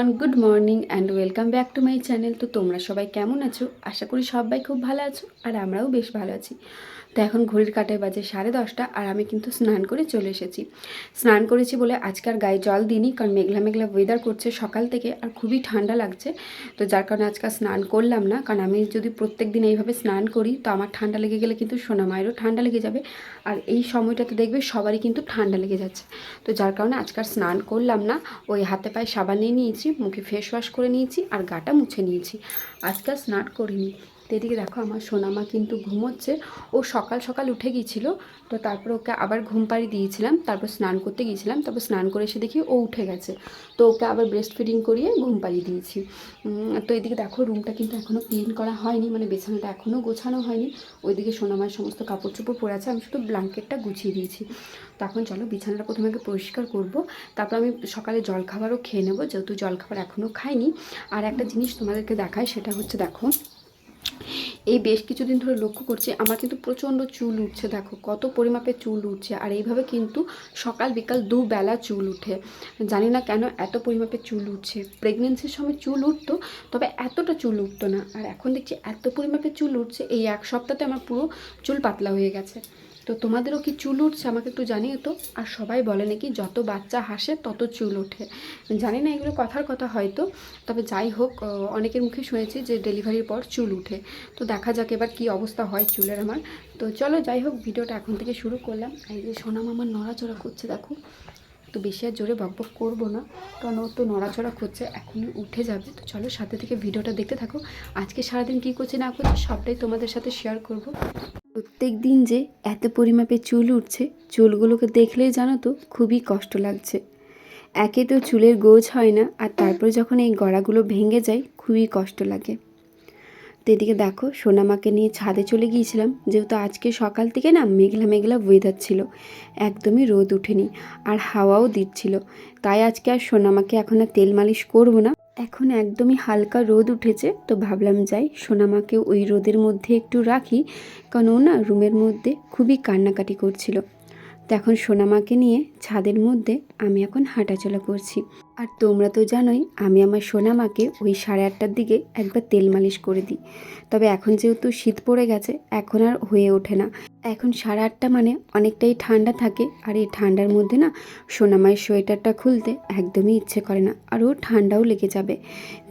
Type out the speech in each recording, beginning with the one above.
Everyone good morning and welcome back to my channel তো তোমরা সবাই কেমন আছো? আশা করি সবাই খুব ভালো আছো আর আমরাও বেশ ভালো আছি। তো এখন ঘড়ির কাটায় বাজে সাড়ে দশটা আর আমি কিন্তু স্নান করে চলে এসেছি। স্নান করেছি বলে আজকার গায়ে জল দিইনি কারণ মেঘলা মেঘলা ওয়েদার করছে সকাল থেকে আর খুবই ঠান্ডা লাগছে। তো যার কারণে আজকাল স্নান করলাম না কারণ আমি যদি প্রত্যেক দিন এইভাবে স্নান করি তো আমার ঠান্ডা লেগে গেলে কিন্তু সোনা মায়েরও ঠান্ডা লেগে যাবে। আর এই সময়টাতে দেখবে সবারই কিন্তু ঠান্ডা লেগে যাচ্ছে। তো যার কারণে আজকাল স্নান করলাম না। ওই হাতে পায়ে সাবান নিয়ে নিয়েছি মুখে ফেস ওয়াশ করে নিয়েছি আর গাটা মুছে নিয়েছি। আজকাল স্নান করিনি। তো এদিকে দেখো আমার সোনামা কিন্তু ঘুমোচ্ছে। ও সকাল সকাল উঠে গিয়েছিল, তো তারপর ওকে আবার ঘুম পাড়ি দিয়েছিলাম, তারপর স্নান করতে গিয়েছিলাম, তারপর স্নান করে এসে দেখি ও উঠে গেছে। তো ওকে আবার ব্রেস্ট ফিডিং করিয়ে ঘুম পাড়িয়ে দিয়েছি। তো এদিকে দেখো রুমটা কিন্তু এখনও ক্লিন করা হয়নি মানে বিছানাটা এখনও গোছানো হয়নি। ওইদিকে সোনামার সমস্ত কাপড় চোপড় পরে আছে, আমি শুধু ব্ল্যাঙ্কেটটা গুছিয়ে দিয়েছি। তখন চলো বিছানাটা প্রথমে আগে পরিষ্কার করব, তারপর আমি সকালে জলখাবারও খেয়ে নেব, যেহেতু জলখাবার এখনও খাইনি। আর একটা জিনিস তোমাদেরকে দেখায় সেটা হচ্ছে দেখো এই বেশ কিছুদিন ধরে লক্ষ্য করছি, আমার কিন্তু প্রচণ্ড চুল উঠছে, দেখো, কত পরিমাপে চুল উঠছে। আর এইভাবে কিন্তু সকাল বিকাল দুবেলা চুল উঠে। জানি না কেন এত পরিমাপে চুল উঠছে। প্রেগনেন্সির সময় চুল উঠতো, তবে এতটা চুল উঠতো না। আর এখন দেখছি এত পরিমাপে চুল উঠছে, এই এক সপ্তাহতে আমার পুরো চুল পাতলা হয়ে গেছে। তো তোমাদেরও কি চুল উঠছে? আমাকে একটু জানিয়ে তো। আর সবাই বলে নাকি যত বাচ্চা হাসে, তত চুল ওঠে। জানি না এগুলো কথার কথা হয়তো, তবে যাই হোক অনেকের মুখে শুনেছি যে ডেলিভারির পর চুল উঠে। তো দেখা যাক এবার কি অবস্থা হয় চুলের আমার। তো চলো যাই হোক, ভিডিওটা এখন থেকে শুরু করলাম। এই যে সোনাম আমার নড়াচড়া করছে, দেখো। তো বেশি আর জোরে বকবক করব না, কারণ ও তো নড়াচড়া করছে, এখনই উঠে যাবে। তো চলো সাথে থেকে ভিডিওটা দেখতে থাকো। আজকে সারাদিন কী করছে না করছে, সবটাই তোমাদের সাথে শেয়ার করব। প্রত্যেক দিন যে এত পরিমাপে চুল উঠছে, চুলগুলোকে দেখলেই জানো তো খুবই কষ্ট লাগছে। একে তো চুলের গোছ হয় না, আর তারপর যখন এই গড়াগুলো ভেঙে যায়, খুবই কষ্ট লাগে। তো এদিকে দেখো, সোনামাকে নিয়ে ছাদে চলে গিয়েছিলাম, যেহেতু আজকে সকাল থেকে না মেঘলা মেঘলা ওয়েদার ছিল। একদমই রোদ ওঠেনি আর হাওয়াও দিচ্ছিল। তাই আজকে আর সোনামাকে এখন আর তেল মালিশ করব না। এখন একদমই হালকা রোদ উঠেছে, তো ভাবলাম যাই, সোনামাকে ওই রোদের মধ্যে একটু রাখি, কারণ ও না রুমের মধ্যে খুবই কান্নাকাটি করছিল। তো এখন সোনামাকে নিয়ে ছাদের মধ্যে আমি এখন হাঁটাচলা করছি। আর তোমরা তো জানোই, আমি আমার সোনা মাকে ওই সাড়ে আটটার দিকে একবার তেল মালিশ করে দিই। তবে এখন যেহেতু শীত পড়ে গেছে, এখন আর হয়ে ওঠে না। এখন সাড়ে আটটা মানে অনেকটাই ঠান্ডা থাকে, আর এই ঠান্ডার মধ্যে না সোনামায়ের সোয়েটারটা খুলতে একদমই ইচ্ছে করে না, আর ও ঠান্ডাও লেগে যাবে।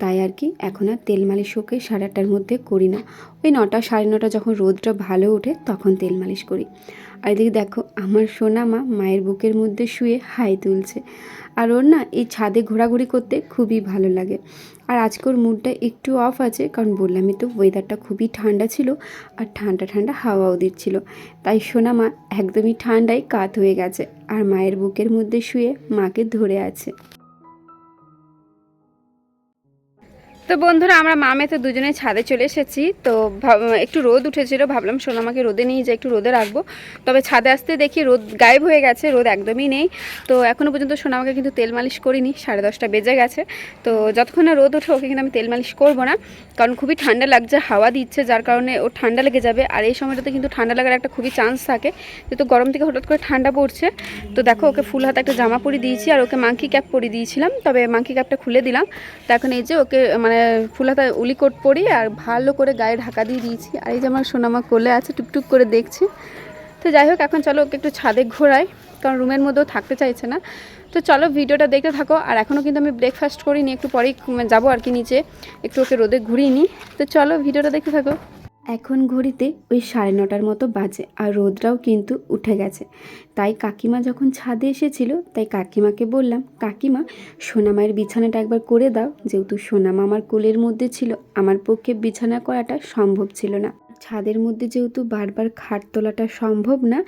তাই আর কি এখন আর তেল মালিশ ওকে সাড়ে আটটার মধ্যে করি না। ওই নটা সাড়ে নটা যখন রোদটা ভালো ওঠে তখন তেল মালিশ করি। আর এদিকে দেখো, আমার সোনা মা মায়ের বুকের মধ্যে শুয়ে হাই তুলছে। আর ওর না এই ছাদে ঘোরাঘুরি করতে খুবই ভালো লাগে। আর আজকে ওর মুডটা একটু অফ আছে, কারণ বললামই তো ওয়েদারটা খুবই ঠান্ডা ছিল আর ঠান্ডা ঠান্ডা হাওয়াও দিচ্ছিল। তাই সোনা মা একদমই ঠান্ডায় কাত হয়ে গেছে আর মায়ের বুকের মধ্যে শুয়ে মাকে ধরে আছে। তো বন্ধুরা, আমরা মামেতে দুজনে ছাদে চলে এসেছি। তো একটু রোদ উঠেছিল, ভাবলাম সোনামাকে রোদে নিয়ে যাই একটু রোদে রাখব। তবে ছাদে আসতে দেখি রোদ গায়েব হয়ে গেছে, রোদ একদমই নেই। তো এখনও পর্যন্ত সোনামাকে কিন্তু তেল মালিশ করিনি, সাড়ে দশটা বেজে গেছে। তো যতক্ষণ না রোদ ওঠে, ওকে কিন্তু আমি তেল মালিশ করব না। কারণ খুবই ঠান্ডা লাগছে, হাওয়া দিচ্ছে, যার কারণে ও ঠান্ডা লেগে যাবে। আর এই সময়টাতে কিন্তু ঠান্ডা লাগার একটা খুবই চান্স থাকে। যেহেতু গরম থেকে হঠাৎ করে ঠান্ডা পড়ছে, তো দেখো ওকে ফুল হাতে একটা জামা পরিয়ে দিয়েছি, আর ওকে মাংকি ক্যাপ পরিয়ে দিয়েছিলাম। তবে মাংকি ক্যাপটা খুলে দিলাম। তো এখন এই যে ওকে মানে ফুল উলিকোট পরি আর ভালো করে গায়ে ঢাকা দিয়ে দিয়েছি। আর এই যে আমার সোনামা কোলে আছে, টুকটুক করে দেখছি। তো যাই হোক, এখন চলো ওকে একটু ছাদে ঘোরাই, কারণ রুমের মধ্যেও থাকতে চাইছে না। তো চলো ভিডিওটা দেখতে থাকো, আর এখনও কিন্তু আমি ব্রেকফাস্ট করিনি, একটু পরেই যাব আর কি নিচে। একটু ওকে রোদে ঘুরিয়ে নিই। তো চলো ভিডিওটা দেখতে থাকো। এখন ঘড়িতে ওই সাড়ে নটার মতো বাজে আর রোদরাও কিন্তু উঠে গেছে। তাই কাকিমা যখন ছাদে এসেছিল, তাই কাকিমাকে বললাম, কাকিমা, সোনামায়ের বিছানাটা একবার করে দাও। যেহেতু সোনামা আমার কোলের মধ্যে ছিল, আমার পক্ষে বিছানা করাটা সম্ভব ছিল না। ছাদের মধ্যে যেহেতু বারবার খাট তোলাটা সম্ভব না,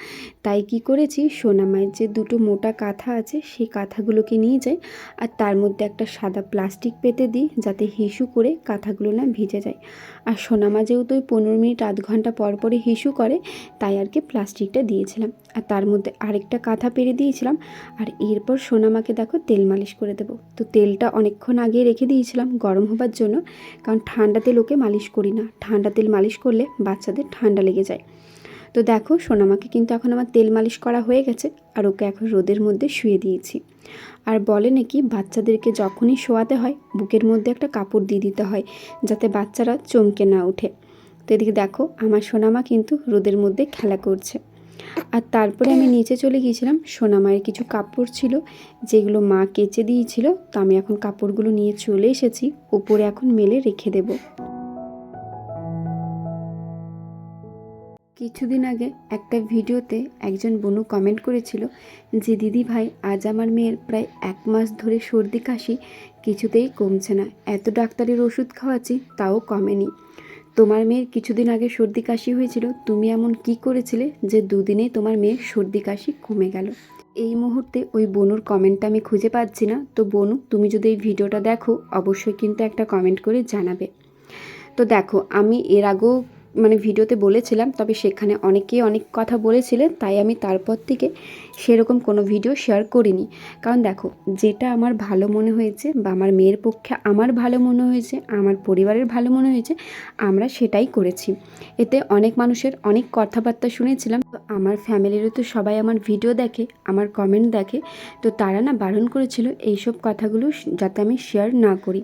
তাই কি করেছি? সোনামায়ের যে দুটো মোটা কাঁথা আছে, সেই কাঁথাগুলোকে নিয়ে যাই আর তার মধ্যে একটা সাদা প্লাস্টিক পেতে দিই যাতে হিসু করে কাঁথাগুলো না ভিজে যায়। আর সোনামা যেহেতু ওই পনেরো মিনিট আধ ঘণ্টা পর পরে হিসু করে, তাই আর কি প্লাস্টিকটা দিয়েছিলাম। আর তার মধ্যে আরেকটা কাঁথা পেরে দিয়েছিলাম আর এরপর সোনামাকে দেখো তেল মালিশ করে দেবো। তো তেলটা অনেকক্ষণ আগে রেখে দিয়েছিলাম গরম হবার জন্য, কারণ ঠান্ডা তেল ওকে মালিশ করি না। ঠান্ডা তেল মালিশ করলে বাচ্চাদের ঠান্ডা লেগে যায়। তো দেখো, সোনামাকে কিন্তু এখন আমার তেল মালিশ করা হয়ে গেছে আর ওকে এখন রোদের মধ্যে শুয়ে দিয়েছি। আর বলে নাকি, বাচ্চাদেরকে যখনই শোয়াতে হয়, বুকের মধ্যে একটা কাপড় দিয়ে দিতে হয়, যাতে বাচ্চারা চমকে না ওঠে। তো এদিকে দেখো, আমার সোনামা কিন্তু রোদের মধ্যে খেলা করছে। আর তারপরে আমি নিচে চলে গিয়েছিলাম, সোনামায়ের কিছু কাপড় ছিল, যেগুলো মা কেচে দিয়েছিল, তো আমি এখন কাপড়গুলো নিয়ে চলে এসেছি উপরে এখন মেলে রেখে দেবো। কিছুদিন আগে একটা ভিডিওতে একজন বনু কমেন্ট করেছিল যে, দিদি ভাই, আজ আমার মেয়ের প্রায় এক মাস ধরে সর্দি কাশি, কিছুতেই কমছে না। এত ডাক্তারের ওষুধ খাওয়াচ্ছি, তাও কমেনি। তোমার মেয়ের কিছুদিন আগে সর্দি কাশি হয়েছিল, তুমি এমন কি করেছিলে যে, দুদিনেই তোমার মেয়ের সর্দি কাশি কমে গেল? এই মুহূর্তে ওই বনুর কমেন্টটা আমি খুঁজে পাচ্ছি না। তো বনু, তুমি যদি এই ভিডিওটা দেখো, অবশ্যই কিন্তু একটা কমেন্ট করে জানাবে। তো দেখো, আমি এর আগেও মানে ভিডিওতে বলেছিলাম তবে সেখানে অনেকেই অনেক কথা বলেছিলেন তাই আমি তারপর থেকে সেরকম কোনো ভিডিও শেয়ার করিনি। কারণ দেখো, যেটা আমার ভালো মনে হয়েছে বা আমার মেয়ের পক্ষে আমার ভালো মনে হয়েছে, আমার পরিবারের ভালো মনে হয়েছে, আমরা সেটাই করেছি। এতে অনেক মানুষের অনেক কথাবার্তা শুনেছিলাম। তো আমার ফ্যামিলিরও তো সবাই আমার ভিডিও দেখে, আমার কমেন্ট দেখে, তো তারা না বারণ করেছিল এইসব কথাগুলো যাতে আমি শেয়ার না করি।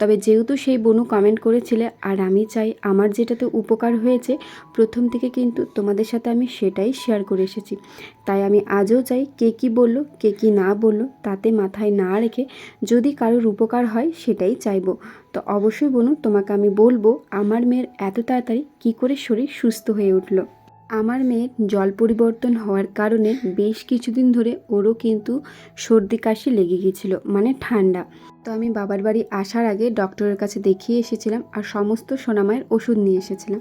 তবে যেহেতু সেই বনু কমেন্ট করেছিলে, আর আমি চাই আমার যেটাতে উপকার হয়েছে, প্রথম থেকে কিন্তু তোমাদের সাথে আমি সেটাই শেয়ার করে এসেছি। তাই আমি আজও চাই কে কী বলল, কে কী না বলল, তাতে মাথায় না রেখে যদি কারোর উপকার হয় সেটাই চাইব। তো অবশ্যই বলুন, তোমাকে আমি বলব, আমার মেয়ের এত তাড়াতাড়ি কী করে শরীর সুস্থ হয়ে উঠল। আমার মেয়ের জল পরিবর্তন হওয়ার কারণে বেশ কিছুদিন ধরে ওরও কিন্তু সর্দি কাশি লেগে গিয়েছিল মানে ঠান্ডা। তো আমি বাবার বাড়ি আসার আগে ডক্টরের কাছে দেখিয়ে এসেছিলাম আর সমস্ত সোনামায়ের ওষুধ নিয়ে এসেছিলাম।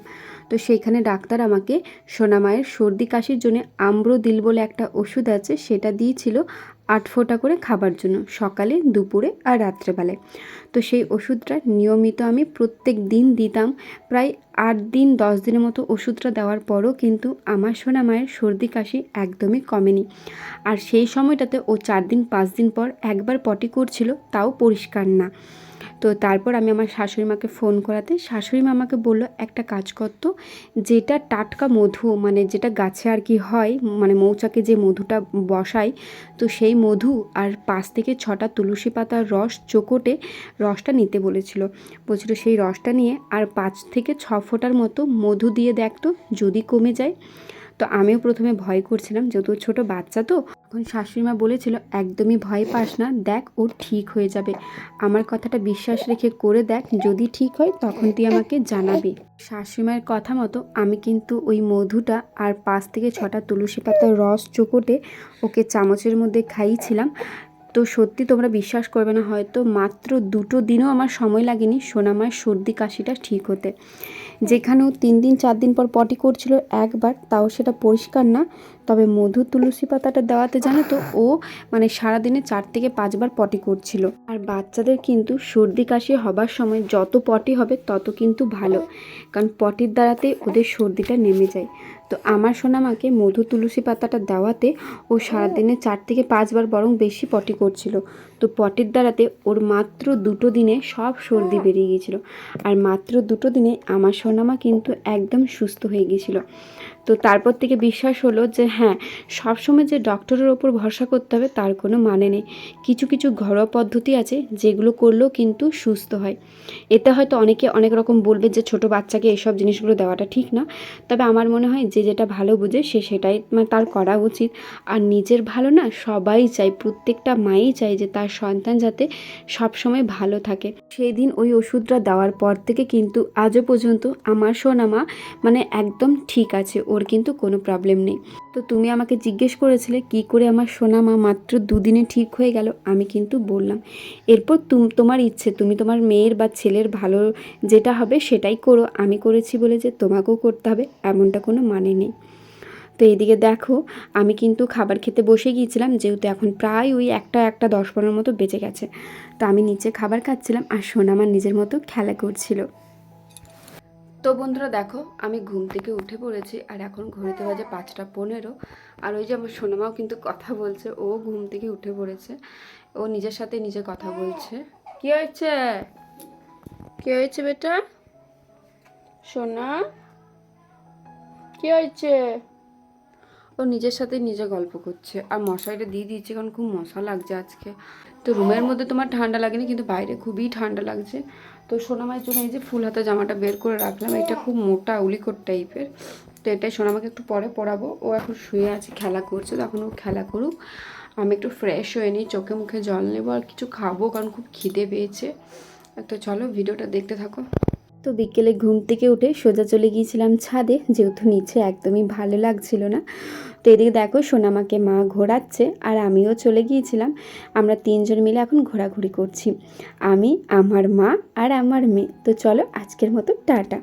তো সেইখানে ডাক্তার আমাকে সোনামায়ের সর্দি কাশির জন্য দিল বলে একটা ওষুধ আছে, সেটা দিয়েছিল আট ফোঁটা করে খাবার জন্য, সকালে, দুপুরে আর রাত্রেবেলায়। তো সেই ওষুধটা নিয়মিত আমি প্রত্যেক দিন দিতাম। প্রায় আট দিন, দশ দিনের মতো ওষুধটা দেওয়ার পরও কিন্তু আমার সোনা মায়ের সর্দি কাশি একদমই কমেনি। আর সেই সময়টাতে ও চার দিন, পাঁচ দিন পর একবার পটি করছিল, তাও পরিষ্কার না। তো তারপর আমি আমার শাশুড়ি মাকে ফোন করাতে, শাশুড়ি মা আমাকে বলল, একটা কাজ করতো যেটা টাটকা মধু মানে যেটা গাছে আর কি হয় মানে মৌচাকে যে মধুটা বসায় তো সেই মধু আর পাঁচ থেকে ছটা তুলসী পাতার রস চোকটে রসটা নিতে বলেছিল। বলছিল সেই রসটা নিয়ে আর পাঁচ থেকে ছ ফোঁটার মতো মধু দিয়ে দেখতো যদি কমে যায়। তো আমিও প্রথমে ভয় করছিলাম, যেহেতু ছোটো বাচ্চা তো তখন শাশুড়িমা বলেছিল, একদমই ভয় পাস না, দেখ ও ঠিক হয়ে যাবে। আমার কথাটা বিশ্বাস রেখে করে দেখ, যদি ঠিক হয় তখন তুই আমাকে জানাবি। শাশুড়ি মায়ের কথা মতো আমি কিন্তু ওই মধুটা আর পাঁচ থেকে ছটা তুলসী পাতার রস চোকটে ওকে চামচের মধ্যে খাইয়েছিলাম। তো সত্যি তোমরা বিশ্বাস করবে না, হয়তো মাত্র দুটো দিনও আমার সময় লাগেনি সোনামার সর্দি কাশিটা ঠিক হতে। যেখানেও তিন দিন, চার দিন পর পটি করছিল একবার, তাও সেটা পরিষ্কার না। তবে মধু তুলসী পাতাটা দেওয়াতে জানো তো, ও মানে সারাদিনে চার থেকে পাঁচবার পটি করছিল। আর বাচ্চাদের কিন্তু সর্দি কাশি হবার সময় যত পটি হবে তত কিন্তু ভালো, কারণ পটির দ্বারাতে ওদের সর্দিটা নেমে যায়। তো আমার সোনামাকে মধু তুলসী পাতাটা দেওয়াতে ও সারাদিনে চার থেকে পাঁচবার বরং বেশি পটি করছিল। তো পটির দ্বারাতে ওর মাত্র দুটো দিনে সব সর্দি বেরিয়ে গিয়েছিল। আর মাত্র দুটো দিনে আমার সোনামা কিন্তু একদম সুস্থ হয়ে গিয়েছিল। তো তারপর থেকে বিশ্বাস হলো যে হ্যাঁ সবসময় যে ডক্টরের ওপর ভরসা করতে হবে তার কোনো মানে নেই। কিছু কিছু ঘরোয়া পদ্ধতি আছে যেগুলো করলেও কিন্তু সুস্থ হয়। এতে হয়তো অনেকে অনেক রকম বলবে যে ছোট বাচ্চাকে এসব জিনিসগুলো দেওয়াটা ঠিক না। তবে আমার মনে হয় যে যেটা ভালো বুঝে সে সেটাই মানে তার করা উচিত। আর নিজের ভালো না, সবাই চায়, প্রত্যেকটা মাই চায় যে তার সন্তান যাতে সবসময় ভালো থাকে। সেই দিন ওই ওষুধটা দেওয়ার পর থেকে কিন্তু আজও পর্যন্ত আমার সোনামা মানে একদম ঠিক আছে। ওর কিন্তু কোনো প্রবলেম নেই। তো তুমি আমাকে জিজ্ঞেস করেছিলে কি করে আমার সোনা মা মাত্র দুদিনে ঠিক হয়ে গেল, আমি কিন্তু বললাম, এরপর তুম, তোমার ইচ্ছে, তুমি তোমার মেয়ের বা ছেলের ভালো যেটা হবে সেটাই করো, আমি করেছি বলে যে তোমাকেও করতে হবে, এমনটা কোনো মানে নেই। তো এইদিকে দেখো, আমি কিন্তু খাবার খেতে বসে গিয়েছিলাম, যেহেতু এখন প্রায় ওই একটা একটা দশ পনেরোর মতো বেঁচে গেছে। তো আমি নিচে খাবার খাচ্ছিলাম আর সোনা আমার নিজের মতো খেলা করছিল। তো বন্ধুরা দেখো, আমি ঘুম থেকে উঠে পড়েছি আর এখন ঘড়িতে বাজে পাঁচটা পনেরো। আর ওই যে আমার সোনামাও কিন্তু কথা বলছে, ও ঘুম থেকে উঠে পড়েছে। ও নিজের সাথে নিজে কথা বলছে। কি হয়েছে? কি হয়েছে বেটা? সোনা? কি হয়েছে? ও নিজের সাথে নিজে গল্প করছে। আর মশারিটা দিয়ে দিয়েছে কারণ খুব মশা লাগছে আজকে। তো রুমের মধ্যে তোমার ঠান্ডা লাগেনি, কিন্তু বাইরে খুবই ঠান্ডা লাগছে। তো সোনামায়ের জন্য এই যে ফুল হাতা জামাটা বের করে রাখলাম, এটা খুব মোটা উলিকোট টাইপের। তো এটাই সোনামাকে একটু পরে পরাবো। ও এখন শুয়ে আছে, খেলা করছে, তখন ও খেলা করুক। আমি একটু ফ্রেশ হয়ে নিই, চোখে মুখে জল নেব আর কিছু খাব, কারণ খুব খিদে পেয়েছে। তো চলো ভিডিওটা দেখতে থাকো। তো বিকেলে ঘুম থেকে উঠে সোজা চলে গিয়েছিলাম ছাদে, যেহেতু নিচে একদমই ভালো লাগছিল না। তো এদিকে দেখো সোনামাকে মা ঘোরাচ্ছে আর আমিও চলে গিয়েছিলাম। আমরা তিনজন মিলে এখন ঘোরাঘুরি করছি। আমি, আমার মা আর আমার মেয়ে। তো চলো আজকের মতো টাটা।